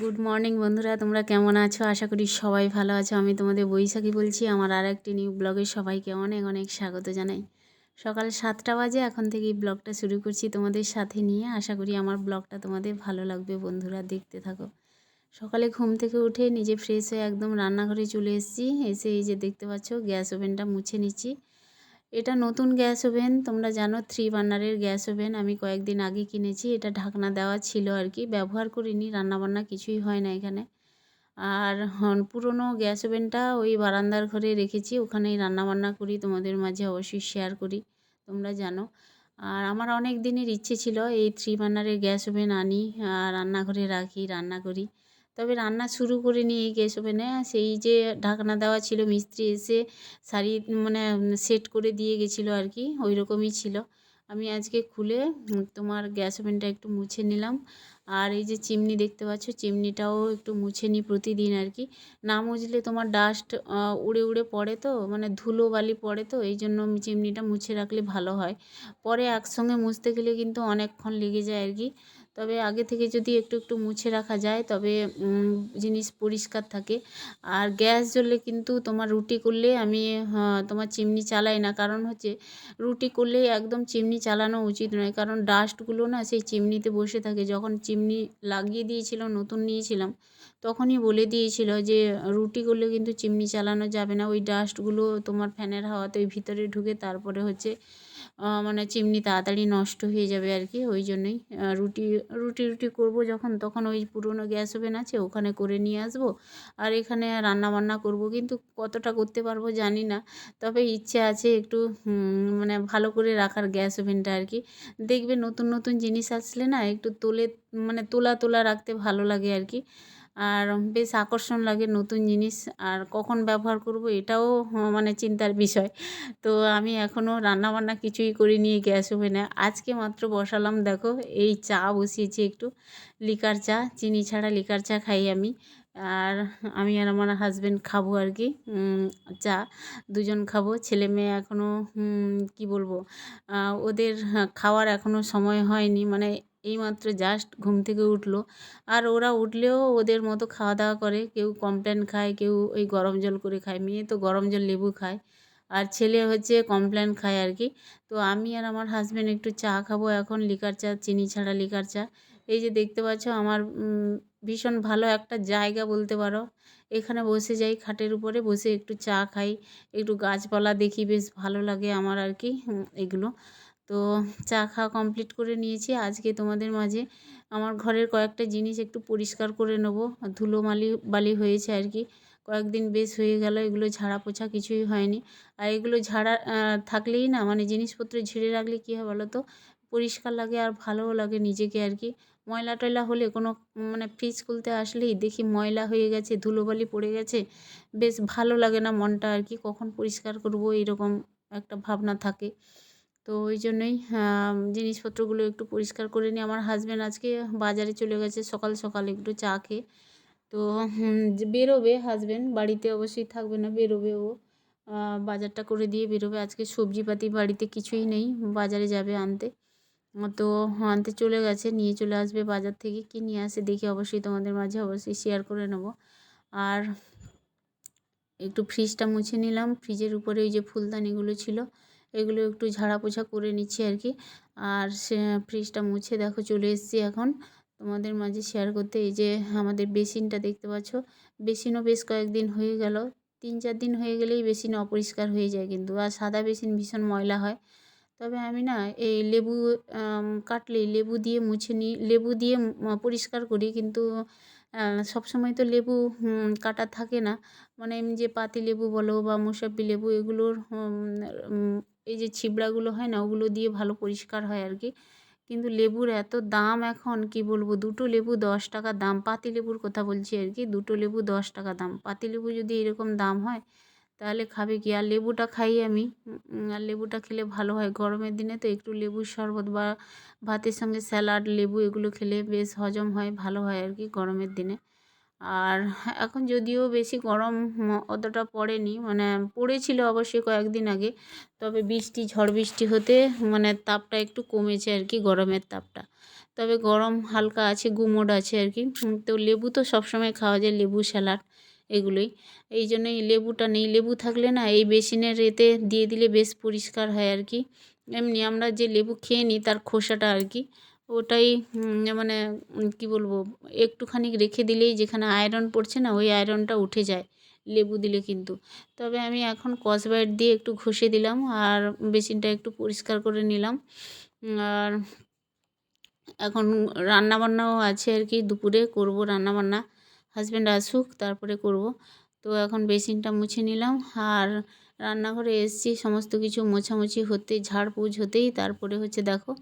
Good morning বন্ধুরা। তোমরা কেমন আছো? আশা করি সবাই ভালো আছো। আমি তোমাদের বৈশাখী বলছি। আমার আর একটি নিউ ব্লগে সবাইকে অনেক অনেক স্বাগত জানাই। সকাল সাতটা বাজে। এখন থেকে এই ব্লগটা শুরু করছি তোমাদের সাথে নিয়ে। আশা করি আমার ব্লগটা তোমাদের ভালো লাগবে বন্ধুরা। দেখতে থাকো। সকালে ঘুম থেকে উঠে নিজে ফ্রেশ হয়ে একদম রান্নাঘরে চলে এসেছি। এসে এই যে দেখতে পাচ্ছ, গ্যাস ওভেনটা মুছে নিচ্ছি। এটা নতুন গ্যাস ওভেন, তোমরা জানো থ্রি বার্নারের গ্যাস ওভেন। আমি কয়েকদিন আগে কিনেছি, এটা ঢাকনা দেওয়া ছিল আর কি। ব্যবহার করিনি, রান্নাবান্না কিছুই হয় না এখানে। আর হন, পুরনো গ্যাস ওভেনটা ওই বারান্দার ঘরে রেখেছি, ওখানেই রান্নাবান্না করি, তোমাদের মাঝে অবশ্যই শেয়ার করি, তোমরা জানো। আর আমার অনেক দিনের ইচ্ছে ছিল এই থ্রি বার্নারের গ্যাস ওভেন আনি আর রান্নাঘরে রাখি, রান্না করি। তবে রান্না শুরু করিনি এই গ্যাস ওভেনে সেই যে ঢাকনা দেওয়া ছিল, মিস্ত্রি এসে সারি মানে সেট করে দিয়ে গেছিল আর কি ওই রকমই ছিল। আমি আজকে খুলে তোমার গ্যাস ওভেনটা একটু মুছে নিলাম। আর এই যে চিমনি দেখতে পাচ্ছ, চিমনিটাও একটু মুছে নিই প্রতিদিন আর কি। না মুছলে তোমার ডাস্ট উড়ে উড়ে পড়ে তো মানে ধুলো বালি পড়ে তো, এই জন্য চিমনিটা মুছে রাখলে ভালো হয়। পরে একসঙ্গে মুছতে গেলে কিন্তু অনেকক্ষণ লেগে যায় আর কি। তবে আগে থেকে যদি একটু একটু মুছে রাখা যায়, তবে জিনিস পরিষ্কার থাকে। আর গ্যাস জ্বললে কিন্তু তোমার রুটি করলে আমি তোমার চিমনি চালাই না। কারণ হচ্ছে, রুটি করলে একদম চিমনি চালানো উচিত নয়। কারণ ডাস্টগুলো না সেই চিমনিতে বসে থাকে। যখন চিমনি লাগিয়ে দিয়েছিল, নতুন নিয়েছিলাম, তখনই বলে দিয়েছিল যে, রুটি করলে কিন্তু চিমনি চালানো যাবে না। ওই ডাস্টগুলো তোমার ফ্যানের হাওয়াতে ওই ভিতরে ঢুকে তারপরে হচ্ছে মানে চিমনি তাড়াতাড়ি নষ্ট হয়ে যাবে আর কি, ওই জন্যই। রুটি রুটি রুটি করব যখন, তখন ওই পুরনো গ্যাস ওভেন আছে, ওখানে করে নিয়ে আসব। আর এখানে রান্না বান্না করব, কিন্তু কতটা করতে পারব জানি না। তবে ইচ্ছে আছে একটু মানে ভালো করে রাখার গ্যাস ওভেনটা আর কি। দেখবে নতুন নতুন জিনিস আসলে না, একটু তোলে মানে তোলা তোলা রাখতে ভালো লাগে আর কি। আর বেশ আকর্ষণ লাগে নতুন জিনিস। আর কখন ব্যবহার করব এটাও মানে চিন্তার বিষয়। তো আমি এখনও রান্নাবান্না কিছুই করিনি গ্যাস ওভেনে। আজকে মাত্র বসালাম, দেখো, এই চা বসিয়েছি একটু। লিকার চা, চিনি ছাড়া লিকার চা খাই আমি। আর আমি আর আমার হাজব্যান্ড খাব আর কি চা। দুজন খাব, ছেলে মেয়ে এখনও কি বলব ওদের খাওয়ার এখনও সময় হয়নি। মানে এইমাত্র জাস্ট ঘুম থেকে উঠল। আর ওরা উঠলেও ওদের মতো খাওয়া দাওয়া করে, কেউ কমপ্ল্যান খায়, কেউ ওই গরম জল করে খায়। মেয়ে তো গরম জল লেবু খায়, আর ছেলে হচ্ছে কমপ্ল্যান খায় আর কি। তো আমি আর আমার হাজব্যান্ড একটু চা খাব এখন লিকার চা, চিনি ছাড়া লিকার চা। এই যে দেখতে পাচ্ছ আমার ভীষণ ভালো একটা জায়গা বলতে পারো। এখানে বসে যাই, খাটের উপরে বসে একটু চা খাই, একটু গাছপালা দেখি, বেশ ভালো লাগে আমার আর কি এগুলো। তো চা খাওয়া কমপ্লিট করে নিয়েছি। আজকে তোমাদের মাঝে আমার ঘরের কয়েকটা জিনিস একটু পরিষ্কার করে নেব। ধুলোমালি বালি হয়েছে আর কি। কয়েকদিন বেশ হয়ে গেল, এগুলো ঝাড়া পোছা কিছুই হয়নি। আর এগুলো ঝাড়া থাকলেই না মানে জিনিসপত্র ঝেড়ে রাখলে কী হয় বলো তো পরিষ্কার লাগে আর ভালোও লাগে নিজেকে আর কি। ময়লা টয়লা হলে কোনো মানে ফ্রিজ খুলতে আসলেই দেখি ময়লা হয়ে গেছে ধুলোবালি পড়ে গেছে। বেশ ভালো লাগে না মনটা আর কি, কখন পরিষ্কার করব এরকম একটা ভাবনা থাকে। তো ওই জন্যই জিনিসপত্রগুলো একটু পরিষ্কার করে নিই আমার হাজব্যান্ড আজকে বাজারে চলে গেছে সকাল সকাল একটু চা খেয়ে। তো বেরোবে হাজব্যান্ড বাড়িতে অবশ্যই থাকবে না, বেরোবে ও। বাজারটা করে দিয়ে বেরোবে। আজকে সবজিপাতি বাড়িতে কিছুই নেই, বাজারে যাবে আনতে। তো আনতে চলে গেছে, নিয়ে চলে আসবে বাজার থেকে, কী নিয়ে আসে দেখে অবশ্যই তোমাদের মাঝে অবশ্যই শেয়ার করে নেব। আর একটু ফ্রিজটা মুছে নিলাম। ফ্রিজের উপরে ওই যে ফুলদানিগুলো ছিল এগুলো একটু ঝাড়া পোছা করে নিচ্ছি আর কি। আর সে ফ্রিজটা মুছে দেখো চলে এসেছি এখন। তোমাদের মাঝে শেয়ার করতে এই যে আমাদের বেসিনটা দেখতে পাচ্ছ। বেসিনও বেশ কয়েকদিন হয়ে গেল। তিন চার দিন হয়ে গেলেই বেসিন অপরিষ্কার হয়ে যায় কিন্তু। আর সাদা বেসিন ভীষণ ময়লা হয়। তবে আমি না এই লেবু কাটলে লেবু দিয়ে মুছে নিই লেবু দিয়ে পরিষ্কার করি কিন্তু সবসময় তো লেবু কাটা থাকে না। মানে এমনি যে পাতি লেবু বলো বা মোসাম্বি লেবু এগুলোর এই যে ছিবড়াগুলো হয় না, ওগুলো দিয়ে ভালো পরিষ্কার হয় আর কি কিন্তু লেবুর এত দাম এখন, কি বলব, দুটো লেবু দশ টাকা দাম, পাতি লেবুর কথা বলছি আর কি দুটো লেবু দশ টাকা দাম। পাতি লেবু যদি এরকম দাম হয়, তাহলে খাবে কি? আর লেবুটা খাই আমি আর লেবুটা খেলে ভালো হয়। গরমের দিনে তো একটু লেবুর শরবত বা ভাতের সঙ্গে স্যালাড, লেবু এগুলো খেলে বেশ হজম হয়, ভালো হয় আর কি গরমের দিনে। আর এখন যদিও বেশি গরম অতটা পড়েনি মানে পড়েছিল অবশ্যই কয়েকদিন আগে, তবে বৃষ্টি, ঝড় বৃষ্টি হতে মানে তাপটা একটু কমেছে আর কি, গরমের তাপটা। তবে গরম হালকা আছে, গুমোট আছে আর কি তো লেবু তো সবসময় খাওয়া যায়, লেবু, স্যালাড এগুলোই। এই জন্য এই লেবুটা নেই, লেবু থাকলে না এই বেসিনের এতে দিয়ে দিলে বেশ পরিষ্কার হয় আর কি। এমনি আমরা যে লেবু খেয়ে নিই, তার খোসাটা আর কি ওটাই মানে কি বলব, একটুখানি রেখে দিলেই যেখানে আয়রন পড়ছে না, ওই আয়রনটা উঠে যায়, লেবু দিলে কিন্তু। তবে আমি এখন কসবাইট দিয়ে একটু ঘষে দিলাম, আর বেসিনটা একটু পরিষ্কার করে নিলাম। আর এখন রান্না বান্নাও আছে আর কি, দুপুরে করব রান্নাবান্না। হাজব্যান্ড আসুক, তারপরে করব। তো এখন বেসিনটা মুছে নিলাম, আর রান্নাঘরে এসেছি, সমস্ত কিছু মোছামুছি হতে ঝাড়পোছ হতেই, তারপরে হচ্ছে দেখো,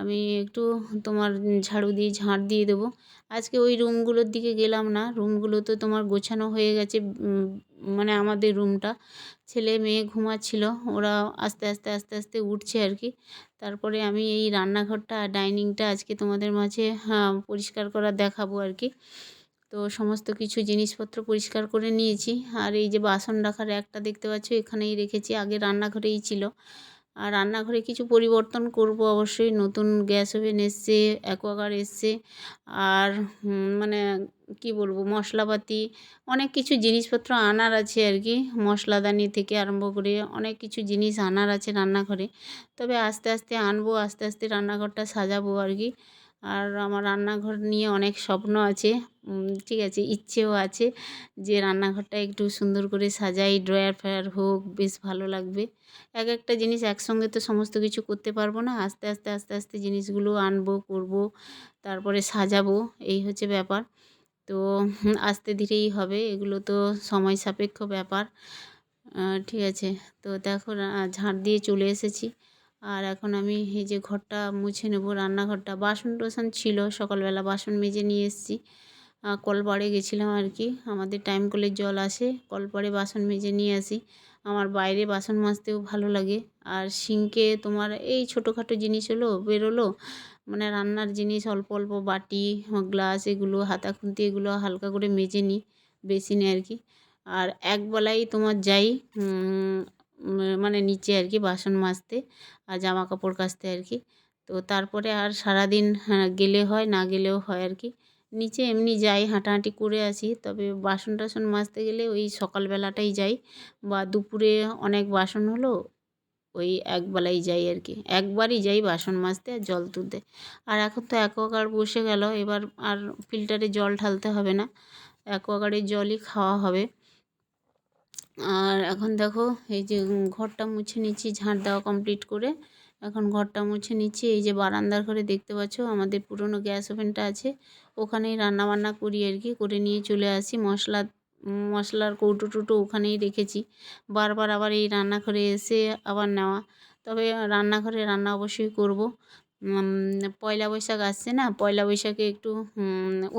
আমি একটু তোমার ঝাড়ু দিয়ে ঝাঁট দিয়ে দেবো। আজকে ওই রুমগুলোর দিকে গেলাম না, রুমগুলো তো তোমার গোছানো হয়ে গেছে মানে আমাদের রুমটা। ছেলে মেয়ে ঘুমাচ্ছিল, ওরা আস্তে আস্তে আস্তে আস্তে উঠছে আর কি। তারপরে আমি এই রান্নাঘরটা, ডাইনিংটা আজকে তোমাদের মাঝে হ্যাঁ পরিষ্কার করা দেখাবো আর কি। তো সমস্ত কিছু জিনিসপত্র পরিষ্কার করে নিয়েছি। আর এই যে বাসন রাখার একটা দেখতে পাচ্ছ, এখানেই রেখেছি। আগে রান্নাঘরেই ছিল। আর রান্নাঘরে কিছু পরিবর্তন করব অবশ্যই। নতুন গ্যাস ওভেন এসছে অ্যাকোয়াগার্ড এসছে, আর মানে কি বলব, মশলাপাতি, অনেক কিছু জিনিসপত্র আনার আছে আর কি। মশলাদানি থেকে আরম্ভ করে অনেক কিছু জিনিস আনার আছে রান্নাঘরে। তবে আস্তে আস্তে আনব, আস্তে আস্তে রান্নাঘরটা সাজাবো আর কি। আর আমার রান্নাঘর নিয়ে অনেক স্বপ্ন আছে। ঠিক আছে, ইচ্ছেও আছে যে রান্নাঘরটা একটু সুন্দর করে সাজাই, ড্রয়ার ফ্রয়ার হোক, বেশ ভালো লাগবে। এক একটা জিনিস একসঙ্গে তো সমস্ত কিছু করতে পারব না, আস্তে আস্তে আস্তে আস্তে জিনিসগুলো আনব, করব, তারপরে সাজাবো, এই হচ্ছে ব্যাপার। তো আস্তে ধীরেই হবে, এগুলো তো সময় সাপেক্ষ ব্যাপার। ঠিক আছে, তো দেখো ঝাঁট দিয়ে চলে এসেছি। আর এখন আমি এই যে ঘরটা মুছে নেব, রান্নাঘরটা। বাসন টাসন ছিল, সকালবেলা বাসন মেজে নিয়ে এসেছি। কলপাড়ে গেছিলাম আর কি আমাদের টাইম কলের জল আসে কলপাড়ে বাসন মেজে নিয়ে আসি। আমার বাইরে বাসন মাজতেও ভালো লাগে। আর সিঙ্কে তোমার এই ছোটোখাটো জিনিস হলো বেরোলো মানে রান্নার জিনিস অল্প অল্প বাটি গ্লাস এগুলো হাতা খুন্তি এগুলো হালকা করে মেজে নিই বেসিনে আর কি আর এক বেলাই তোমার যাই মানে নিচে আর কি বাসন মাজতে আর জামা কাপড় কাচতে আর কি তো তারপরে আর সারাদিন হ্যাঁ, গেলে হয় না গেলেও হয় আর কি নিচে এমনি যাই, হাঁটাহাঁটি করে আসি। তবে বাসন টাসন মাজতে গেলে ওই সকালবেলাটাই যাই বা দুপুরে অনেক বাসন হলো, ওই একবেলাই যাই আর কি। একবারই যাই বাসন মাজতে আর জল তুলতে। আর এখন তো অ্যাকোয়াগার্ড বসে গেল, এবার আর ফিল্টারে জল ঢালতে হবে না। অ্যাকোয়াগার্ডের জলই খাওয়া হবে। আর এখন দেখো, এই যে ঘরটা মুছে নিচ্ছি, ঝাঁট দেওয়া কমপ্লিট করে। এখন ঘরটা মুছে নিচ্ছি। এই যে বারান্দার ঘরে দেখতে পাচ্ছ আমাদের পুরনো গ্যাস ওভেনটা আছে। ওখানেই রান্না বান্না করি আর কি, করে নিয়ে চলে আসি। মশলা, মশলার কৌটো টুটো ওখানেই রেখেছি। বারবার আবার এই রান্নাঘরে এসে আবার নেওয়া। তবে রান্নাঘরে রান্না অবশ্যই করব। পয়লা বৈশাখ আসছে না, পয়লা বৈশাখে একটু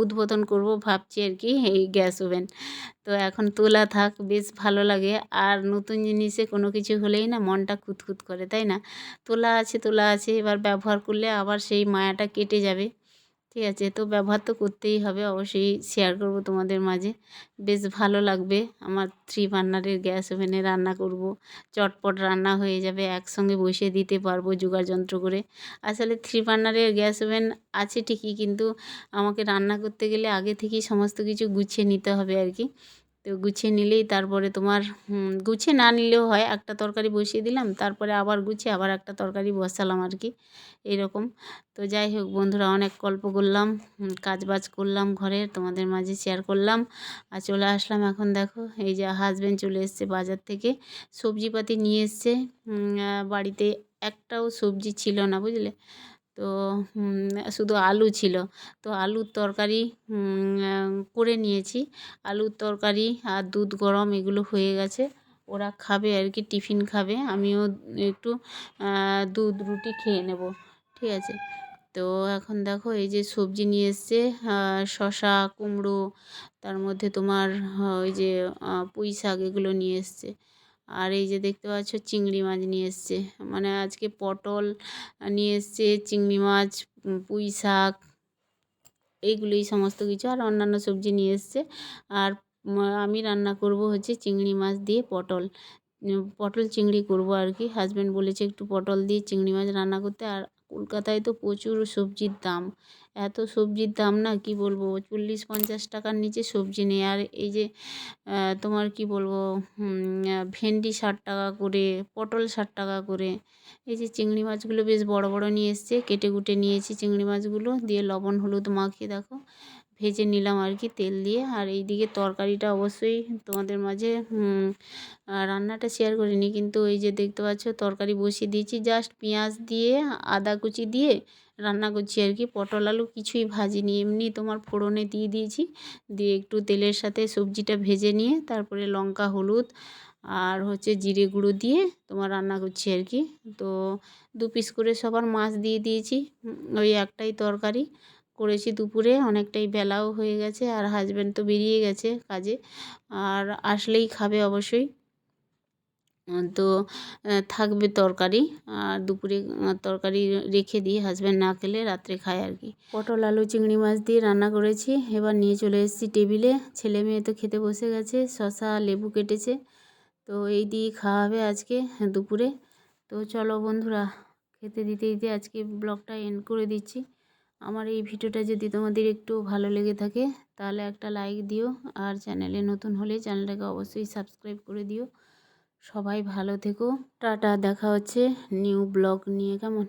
উদ্বোধন করব ভাবছি আর কি, এই গ্যাস ওভেন। তো এখন তোলা থাক, বেশ ভালো লাগে। আর নতুন জিনিসে কোনো কিছু হলেই না মনটা খুঁতখুত করে, তাই না? তোলা আছে তোলা আছে, এবার ব্যবহার করলে আবার সেই মায়াটা কেটে যাবে। ঠিক আছে, তো ব্যবহার তো করতেই হবে, অবশ্যই শেয়ার করব তোমাদের মাঝে। বেশ ভালো লাগবে, আমার থ্রি বার্নারের গ্যাস ওভেনে রান্না করব। চটপট রান্না হয়ে যাবে, একসঙ্গে বসে দিতে পারব জোগাড় যন্ত্র করে। আসলে থ্রি বার্নারের গ্যাস ওভেন আছে ঠিকই, কিন্তু আমাকে রান্না করতে গেলে আগে থেকেই সমস্ত কিছু গুছিয়ে নিতে হবে আর কি। তো গুছিয়ে নিলেই তারপরে তোমার গুছিয়ে না নিলেও হয়। একটা তরকারি বসিয়ে দিলাম তারপরে আবার গুছিয়ে আবার একটা তরকারি বসালাম আর কি। এরকম। তো যাই হোক বন্ধুরা অনেক গল্প করলাম হুম, কাজবাজ করলাম ঘরে তোমাদের মাঝে শেয়ার করলাম। আর চলে আসলাম এখন দেখো এই যে হাজব্যান্ড চলে এসছে বাজার থেকে। সবজিপাতি নিয়ে এসছে বাড়িতে একটাও সবজি ছিল না বুঝলে? তো শুধু আলু ছিল। তো আলুর তরকারি করে নিয়েছি। আলুর তরকারি আর দুধ গরম এগুলো হয়ে গেছে। ওরা খাবে আর কি, টিফিন খাবে। আমিও একটু দুধ রুটি খেয়ে নেব। ঠিক আছে? তো এখন দেখো এই যে সবজি নিয়ে এসছে শসা, কুমড়ো, তার মধ্যে তোমার ওই যে পুঁই শাক এগুলো নিয়ে এসছে। আর এই যে দেখতে পাচ্ছ চিংড়ি মাছ নিয়ে এসছে। মানে আজকে পটল নিয়ে এসছে, চিংড়ি মাছ, পুঁই শাক, এইগুলোই সমস্ত কিছু আর অন্যান্য সবজি নিয়ে এসছে। আর আমি রান্না করব হচ্ছে চিংড়ি মাছ দিয়ে পটল। পটল চিংড়ি করব আর কি। হাজব্যান্ড বলেছে একটু পটল দিয়ে চিংড়ি মাছ রান্না করতে। আর কলকাতায় তো প্রচুর সবজির দাম। এত সবজির দাম না, কি বলব? চল্লিশ পঞ্চাশ টাকার নিচে সবজি নেই। আর এই যে তোমার কি বলব? ভেন্ডি ষাট টাকা করে, পটল ষাট টাকা করে। এই যে চিংড়ি মাছগুলো বেশ বড় বড় নিয়ে এসছে। কেটে কুটে নিয়েছি চিংড়ি মাছগুলো। দিয়ে লবণ, হলুদ মাখিয়ে দেখো। ভেজে নিলাম আর কি তেল দিয়ে। আর এইদিকে তরকারিটা অবশ্যই তোমাদের মাঝে রান্নাটা শেয়ার করিনি কিন্তু এই যে দেখতে পাচ্ছ, তরকারি বসিয়ে দিয়েছি। জাস্ট পেঁয়াজ দিয়ে, আদা কুচি দিয়ে রান্না করছি আর কি। পটল আলু কিছুই ভাজিনি। এমনি তোমার ফোড়নে দিয়ে দিয়েছি। দিয়ে একটু তেলের সাথে সবজিটা ভেজে নিয়ে, তারপরে লঙ্কা, হলুদ আর হচ্ছে জিরে গুঁড়ো দিয়ে তোমার রান্না করছি আর কি। তো দু পিস করে সবার মাছ দিয়ে দিয়েছি। ওই একটাই তরকারি। করেছি দুপুরে, অনেকটাই বেলাও হয়ে গেছে আর হাজব্যান্ড তো বেরিয়ে গেছে কাজে, আর আসলেই খাবে অবশ্যই। তো থাকবে তরকারি, আর দুপুরে তরকারি রেখে দিই হাজব্যান্ড না খেলে রাত্রে খায় আর কি। পটল, আলু, চিংড়ি মাছ দিয়ে রান্না করেছি, এবার নিয়ে চলে এসেছি টেবিলে। ছেলে মেয়ে তো খেতে বসে গেছে শশা লেবু কেটেছে, তো এই দিয়ে খাওয়া হবে আজকে দুপুরে। তো চলো বন্ধুরা, খেতে দিতে দিতে আজকে ব্লগটা এন্ড করে দিচ্ছি। আমার এই ভিডিওটা যদি তোমাদের একটু ভালো লেগে থাকে, তাহলে একটা লাইক দিও। আর চ্যানেলে নতুন হলে চ্যানেলটাকে অবশ্যই সাবস্ক্রাইব করে দিও। সবাই ভালো থেকো। টাটা, দেখা হচ্ছে নিউ ব্লগ নিয়ে, কেমন?